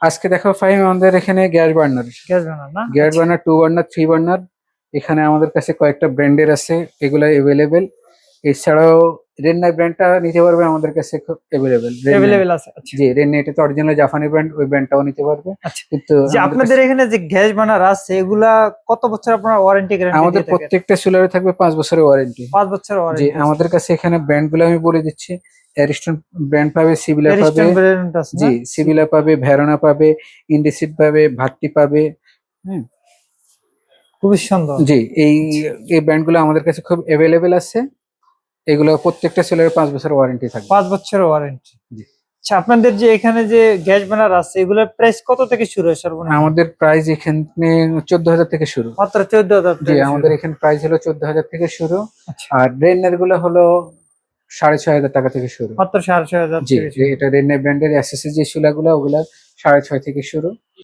আজকে দেখো ফাইম আমাদের এখানে গ্যাস বার্নার। গ্যাস বার্নার না? Gas burner two burner three burner. এখানে আমাদের কাছে কয়েকটা ব্র্যান্ডের আছে এগুলো এভেলেবেল এছাড়াও রেন্নাই ব্র্যান্ডটা নিতে পারবে আমাদের কাছে খুব এভেলেবেল অ্যাভেলেবেল আছে আচ্ছা। জি রেন্না এটা তো অরিজিনাল জাপানি ব্র্যান্ড ওই ব্র্যান্ডটাও নিতে পারবে। আচ্ছা। কিন্তু যে আপনাদের এখানে যে গ্যাস বার্নার আছে এগুলা কত বছর আপনারা ওয়ারেন্টি গ্যারান্টি আমাদের প্রত্যেকটা চুলারে থাকবে পাঁচ বছরের ওয়ারেন্টি পাঁচ বছর জি ওয়ারেন্টি আমাদের কাছে এখানে ব্র্যান্ডগুলো আমি বলে দিচ্ছি। অ্যারিস্টন ব্র্যান্ড পাবে সিভিলা পাবে? জি সিভিলা পাবে ভেরোনা পাবে ইন্ডিসিড পাবে ভাট্টি পাবে। হুম। খুবই সুন্দর। জি এই এই ব্র্যান্ডগুলো আমাদের কাছে খুব অ্যাভেলেবেল আছে। এগুলো প্রত্যেকটা সেলের পাঁচ বছর ওয়ারেন্টি থাকবে। পাঁচ বছর ওয়ারেন্টি জি। আচ্ছা আপনাদের যে এখানে যে গ্যাস বার্নার আছে এগুলোর প্রাইস কত থেকে শুরু হয় সর্বনিম্ন? আমাদের প্রাইস এখানে চোদ্দ হাজার থেকে শুরু। মাত্র চোদ্দ হাজার জি আমাদের এখানে প্রাইস হলো চোদ্দ হাজার থেকে শুরু। আচ্ছা। আর রেন্নারগুলো হলো সাড়ে ছয় হাজার টাকা থেকে শুরু মাত্র সাড়ে ছয় হাজার জি। এটা রেনে ব্র্যান্ডের এসএসসি যে চুলাগুলো ওগুলা সাড়ে ছয় থেকে শুরু